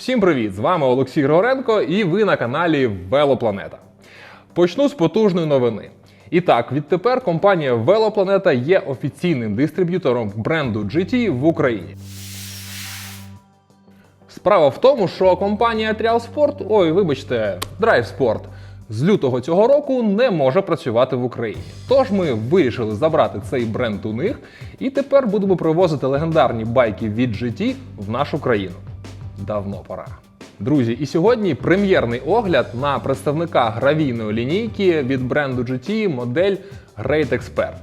Всім привіт! З вами Олексій Григоренко і ви на каналі Велопланета. Почну з потужної новини. І так, відтепер компанія Велопланета є офіційним дистриб'ютором бренду GT в Україні. Справа в тому, що компанія Trial Sport, ой, вибачте, Drive Sport, з лютого цього року не може працювати в Україні. Тож ми вирішили забрати цей бренд у них і тепер будемо привозити легендарні байки від GT в нашу країну. Давно пора. Друзі, і сьогодні прем'єрний огляд на представника гравійної лінійки від бренду GT модель Great Expert.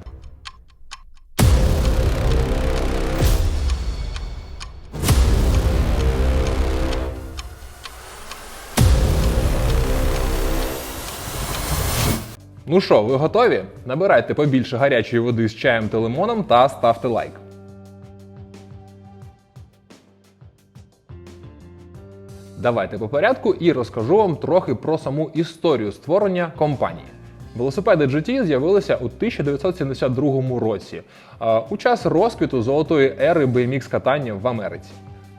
Ну що, ви готові? Набирайте побільше гарячої води з чаєм та лимоном та ставте лайк. Давайте по порядку і розкажу вам трохи про саму історію створення компанії. Велосипеди GT з'явилися у 1972 році, у час розквіту золотої ери BMX катання в Америці.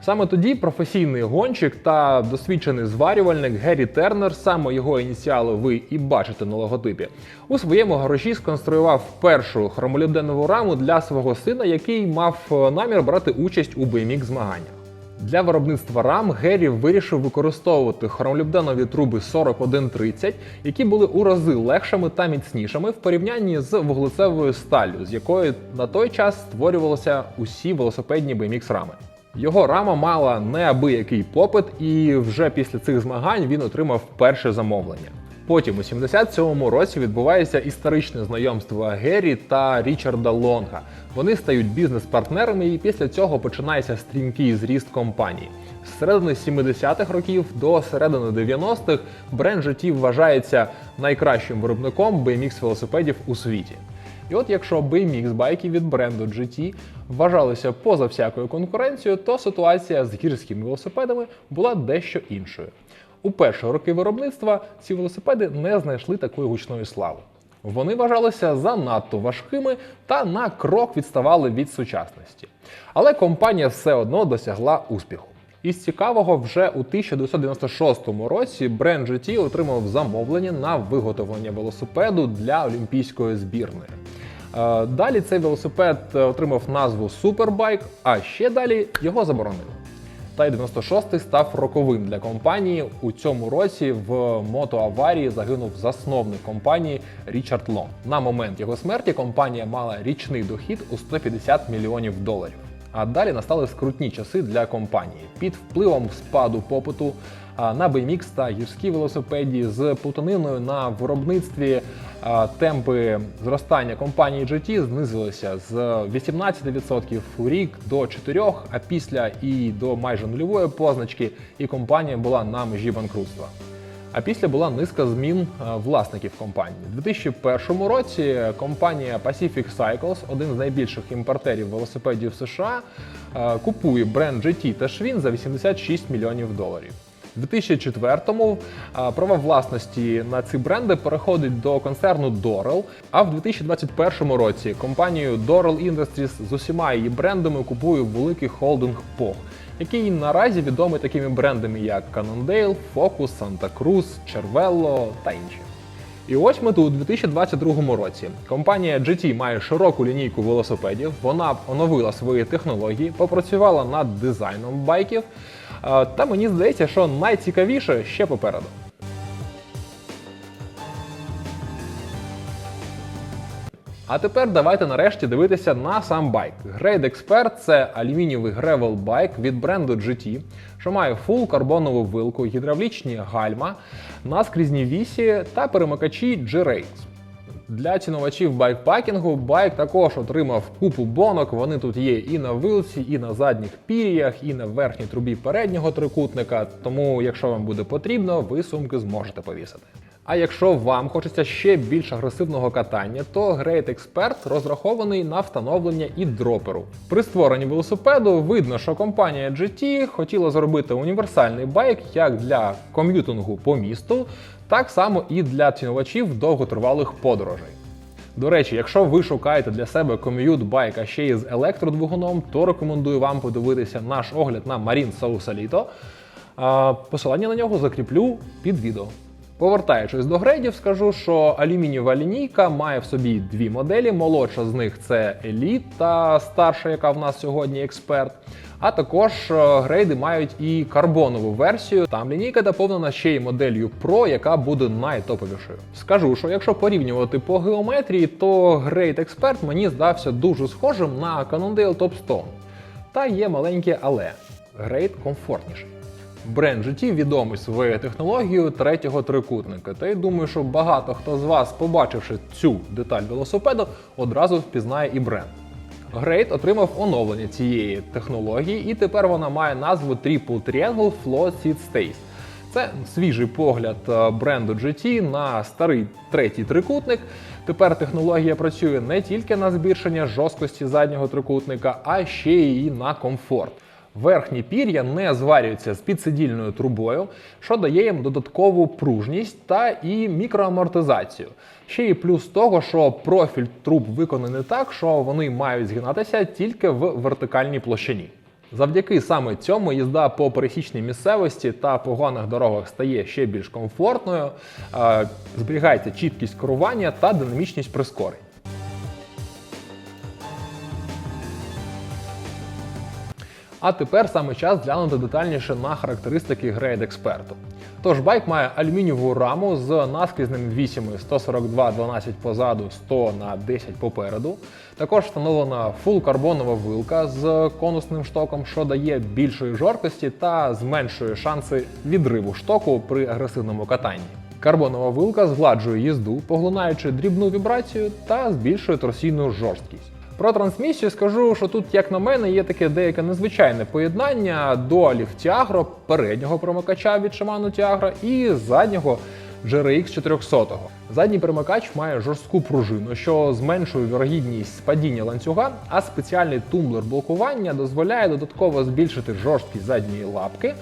Саме тоді професійний гонщик та досвідчений зварювальник Геррі Тернер, саме його ініціали ви і бачите на логотипі, у своєму гаражі сконструював першу хромолюбденову раму для свого сина, який мав е, намір брати участь у BMX змаганнях. Для виробництва рам Геррі вирішив використовувати хромолюбденові труби 4130, які були у рази легшими та міцнішими в порівнянні з вуглецевою сталлю, з якої на той час створювалися усі велосипедні BMX рами. Його рама мала неабиякий попит, і вже після цих змагань він отримав перше замовлення. Потім у 77-му році відбувається історичне знайомство Геррі та Річарда Лонга. Вони стають бізнес-партнерами, і після цього починається стрімкий зріст компанії. З середини 70-х років до середини 90-х бренд GT вважається найкращим виробником BMX велосипедів у світі. І от якщо BMX байки від бренду GT вважалися поза всякою конкуренцією, то ситуація з гірськими велосипедами була дещо іншою. У перші роки виробництва ці велосипеди не знайшли такої гучної слави. Вони вважалися занадто важкими та на крок відставали від сучасності. Але компанія все одно досягла успіху. Із цікавого, вже у 1996 році бренд GT отримав замовлення на виготовлення велосипеду для олімпійської збірної. Е, Далі цей велосипед отримав назву Superbike, а ще далі його заборонили. Та й 96-й став роковим для компанії. У цьому році в мотоаварії загинув засновник компанії Річард Лонг. На момент його смерті компанія мала річний дохід у 150 мільйонів доларів. А далі настали скрутні часи для компанії під впливом спаду попиту на BMX та гірські велосипеді з плутаниною на виробництві. Темпи зростання компанії GT знизилися з 18% у рік до 4%, а після і до майже нульової позначки, і компанія була на межі банкрутства. А після була низка змін е, власників компанії. У 2001 році компанія Pacific Cycles, один з найбільших імпортерів велосипедів США, е, купує бренд GT та Schwinn за 86 мільйонів доларів. У 2004-му е, права власності на ці бренди переходить до концерну Dorel, а в 2021 році компанію Dorel Industries з усіма її брендами купує великий холдинг POG, який наразі відомий такими брендами, як Cannondale, Focus, Santa Cruz, Cervelo та інші. І ось ми тут у 2022 році. Компанія GT має широку лінійку велосипедів. Вона оновила свої технології, попрацювала над дизайном байків. Та мені здається, що найцікавіше ще попереду. А тепер давайте нарешті дивитися на сам байк. Grade Expert це алюмінієвий гревел байк від бренду GT, що має фул карбонову вилку, гідравлічні гальма, наскрізні вісі та перемикачі G-Rails. Для цінувачів байкпакінгу байк також отримав купу бонок. Вони тут є і на вилці, і на задніх пір'ях, і на верхній трубі переднього трикутника. Тому, якщо вам буде потрібно, ви сумки зможете повісити. А якщо вам хочеться ще більш агресивного катання, то Great Expert розрахований на встановлення і дроперу. При створенні велосипеду видно, що компанія GT хотіла зробити універсальний байк як для ком'ютингу по місту, так само і для цінувачів довготривалих подорожей. До речі, якщо ви шукаєте для себе ком'ют байка ще й з електродвигуном, то рекомендую вам подивитися наш огляд на Marine Sausalito. Посилання на нього закріплю під відео. Повертаючись до грейдів, скажу, що алюмінієва лінійка має в собі дві моделі. Молодша з них це Elite та старша, яка в нас сьогодні експерт. А також е, грейди мають і карбонову версію. Там лінійка доповнена ще й моделлю Pro, яка буде найтоповішою. Скажу, що якщо порівнювати по геометрії, то грейд експерт мені здався дуже схожим на Cannondale Topstone. Та є маленьке але грейд комфортніший. Бренд GT відомий своєю технологією третього трикутника. Та й думаю, що багато хто з вас, побачивши цю деталь велосипеду, одразу впізнає і бренд. Грейд отримав оновлення цієї технології, і тепер вона має назву Triple Triangle Float Seat Stays. Це свіжий погляд е, бренду GT на старий третій трикутник. Тепер технологія працює не тільки на збільшення жорсткості заднього трикутника, а ще й на комфорт. Верхні пір'я не зварюються з підсидільною трубою, що дає їм додаткову пружність та і мікроамортизацію. Ще й плюс того, що профіль труб виконаний так, що вони мають згинатися тільки в вертикальній площині. Завдяки саме цьому їзда по пересічній місцевості та поганих дорогах стає ще більш комфортною, е, зберігається чіткість керування та динамічність прискорень. А тепер саме час глянути детальніше на характеристики Grade експерту. Тож байк має алюмінієву раму з наскрізними вісями 142 12 позаду, 100 на 10 попереду. Також встановлена фул карбонова вилка з конусним штоком, що дає більшої жорсткості та зменшує шанси відриву штоку при агресивному катанні. Карбонова вилка згладжує їзду, поглинаючи дрібну вібрацію та збільшує торсійну жорсткість. Про трансмісію скажу, що тут, як на мене, є таке деяке незвичайне поєднання дуалів Tiagro, переднього промикача від Shimano Tiagro і заднього GRX 400. Задній перемикач має жорстку пружину, що зменшує вірогідність падіння ланцюга, а спеціальний тумблер блокування дозволяє додатково збільшити жорсткість задньої лапки,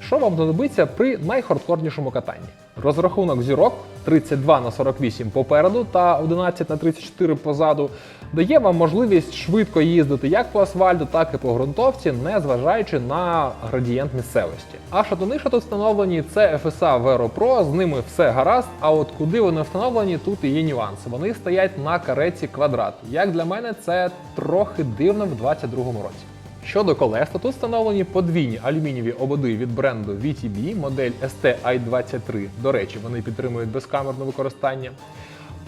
що вам знадобиться при найхардкорнішому катанні. Розрахунок зірок 32 на 48 попереду та 11 на 34 позаду дає вам можливість швидко їздити як по асфальту, так і по ґрунтовці, не зважаючи на градієнт місцевості. А шатуни, що тут встановлені, це FSA Vero Pro, з ними все гаразд. А от куди вони встановлені, тут і є нюанси. Вони стоять на кареці квадрат. Як для мене, це трохи дивно в 2022 році. Щодо колес, то тут встановлені подвійні алюмінієві ободи від бренду VTB, модель STI23. До речі, вони підтримують безкамерне використання.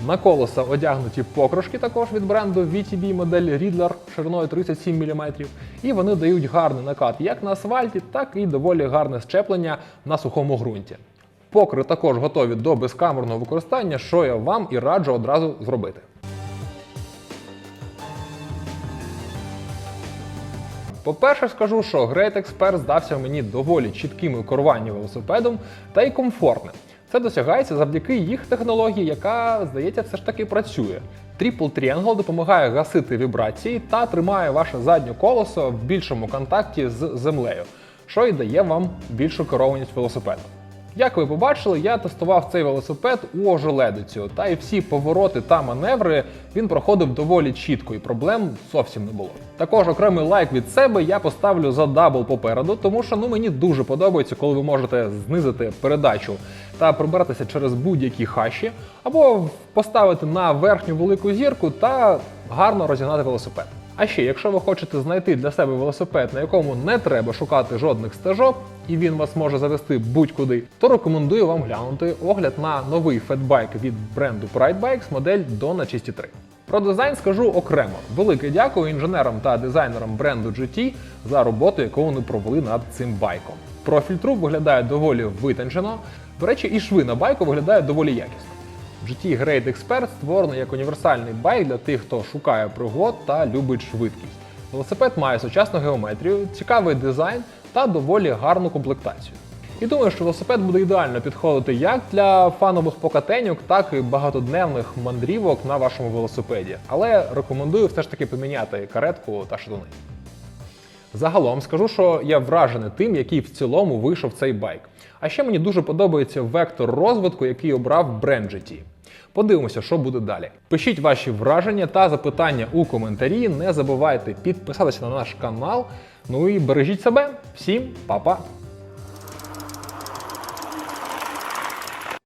На колеса одягнуті покрошки також від бренду VTB модель Riddler шириною 37 мм. І вони дають гарний накат як на асфальті, так і доволі гарне щеплення на сухому ґрунті. Покри також готові до безкамерного використання, що я вам і раджу одразу зробити. По-перше, скажу, що Great Expert здався мені доволі чітким у керуванні велосипедом та й комфортним. Це досягається завдяки їх технології, яка, здається, все ж таки працює. Triple Triangle допомагає гасити вібрації та тримає ваше заднє колесо в більшому контакті з землею, що й дає вам більшу керованість велосипедом. Як ви побачили, я тестував цей велосипед у ожеледицю, та й всі повороти та маневри він проходив доволі чітко і проблем зовсім не було. Також окремий лайк від себе я поставлю за дабл попереду, тому що ну мені дуже подобається, коли ви можете знизити передачу та пробиратися через будь-які хащі, або поставити на верхню велику зірку та гарно розігнати велосипед. А ще, якщо ви хочете знайти для себе велосипед, на якому не треба шукати жодних стежок, і він вас може завести будь-куди, то рекомендую вам глянути огляд на новий фетбайк від бренду Pride Bikes модель Donna 603. Про дизайн скажу окремо. Велике дякую інженерам та дизайнерам бренду GT за роботу, яку вони провели над цим байком. Профіль труб виглядає доволі витончено. До речі, і шви на байку виглядають доволі якісно. GT Great Expert створений як універсальний байк для тих, хто шукає пригод та любить швидкість. Велосипед має сучасну геометрію, цікавий дизайн та доволі гарну комплектацію. І думаю, що велосипед буде ідеально підходити як для фанових покатеньок, так і багатодневних мандрівок на вашому велосипеді. Але рекомендую все ж таки поміняти каретку та шатуни. Загалом скажу, що я вражений тим, який в цілому вийшов цей байк. А ще мені дуже подобається вектор розвитку, який обрав бренд GT. Подивимося, що буде далі. Пишіть ваші враження та запитання у коментарі. Не забувайте підписатися на наш канал. Ну і бережіть себе. Всім па-па!